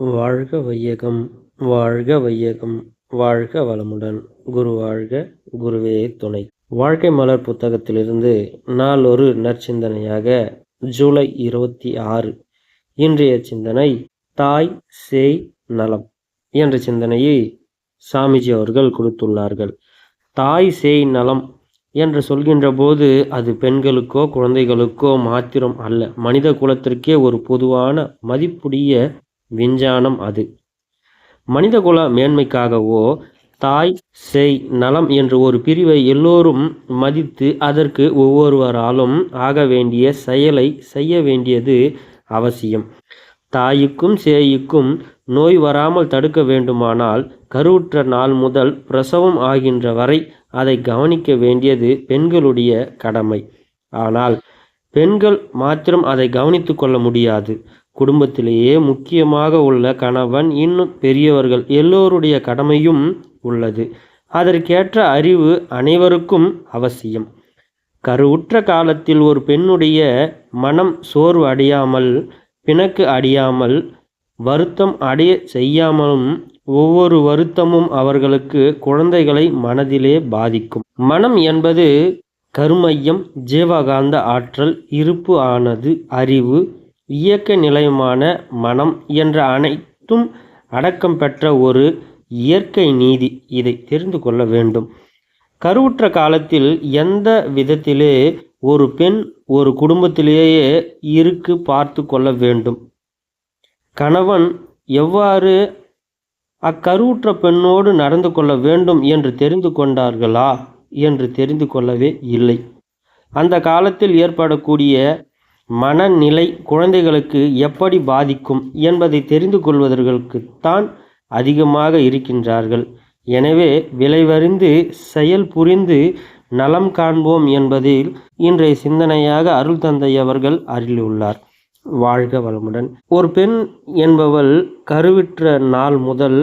வாழ்க வையகம் வாழ்க வையகம் வாழ்க வளமுடன். குரு வாழ்க குருவே துணை. வாழ்க்கை மலர் புத்தகத்திலிருந்து நாளொரு நற்சிந்தனையாக ஜூலை இருபத்தி ஆறு. இன்றைய சிந்தனை தாய் சேய் நலம். என்ற சிந்தனையை சாமிஜி அவர்கள் கொடுத்துள்ளார்கள். தாய் சேய் நலம் என்று சொல்கின்ற போது அது பெண்களுக்கோ குழந்தைகளுக்கோ மாத்திரம் அல்ல. மனித குலத்திற்கே ஒரு பொதுவான மதிப்புடைய விஞ்ஞானம் அது. மனிதகுல மேன்மைக்காகவோ தாய் செய் நலம் என்ற ஒரு பிரிவை எல்லோரும் மதித்து அதற்கு ஒவ்வொருவராலும் ஆக வேண்டிய செயலை செய்ய வேண்டியது அவசியம். தாய்க்கும் சேய்க்கும் நோய் வராமல் தடுக்க வேண்டுமானால் கருவுற்ற நாள் முதல் பிரசவம் ஆகின்ற வரை அதை கவனிக்க வேண்டியது பெண்களுடைய கடமை. ஆனால் பெண்கள் மாத்திரம் அதை கவனித்து கொள்ள முடியாது. குடும்பத்திலேயே முக்கியமாக உள்ள கணவன் இன்னும் பெரியவர்கள் எல்லோருடைய கடமையும் உள்ளது. அதற்கேற்ற அறிவு அனைவருக்கும் அவசியம். கருவுற்ற காலத்தில் ஒரு பெண்ணுடைய மனம் சோர்வு அடையாமல் பிணக்கு அடையாமல் வருத்தம் அடைய செய்யாமலும் ஒவ்வொரு வருத்தமும் அவர்களுக்கு குழந்தைகளை மனதிலே பாதிக்கும். மனம் என்பது கருமையம் ஜீவகாந்த ஆற்றல் இருப்பு ஆனது அறிவு இயக்க நிலையமான மனம் என்ற அனைத்தும் அடக்கம் பெற்ற ஒரு இயற்கை நீதி இதை தெரிந்து கொள்ள வேண்டும். கருவுற்ற காலத்தில் எந்த விதத்திலே ஒரு பெண் ஒரு குடும்பத்திலேயே இருக்கு பார்த்து கொள்ள வேண்டும். கணவன் எவ்வாறு அக்கருவுற்ற பெண்ணோடு நடந்து கொள்ள வேண்டும் என்று தெரிந்து கொண்டார்களா என்று தெரிந்து கொள்ளவே இல்லை. அந்த காலத்தில் ஏற்படக்கூடிய மனநிலை குழந்தைகளுக்கு எப்படி பாதிக்கும் என்பதை தெரிந்து கொள்வதற்குத்தான் அதிகமாக இருக்கின்றார்கள். எனவே விளைவறிந்து செயல் புரிந்து நலம் காண்போம் என்பதில் இன்றைய சிந்தனையாக அருள் தந்தை அவர்கள் அருளியுள்ளார். வாழ்க வளமுடன். ஒரு பெண் என்பவள் கருவிற்ற நாள் முதல்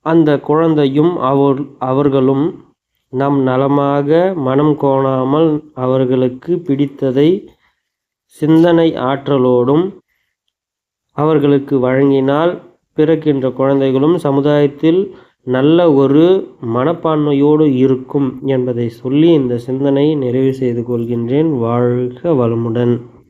அந்த குழந்தையும் அவர் அவர்களும் நம் நலமாக மனம் கோணாமல் அவர்களுக்கு பிடித்ததை சிந்தனை ஆற்றலோடும் அவர்களுக்கு வழங்கினால் பிறக்கின்ற குழந்தைகளும் சமுதாயத்தில் நல்ல ஒரு மனப்பான்மையோடு இருக்கும் என்பதை சொல்லி இந்த சிந்தனையை நிறைவு செய்து கொள்கின்றேன். வாழ்க வளமுடன்.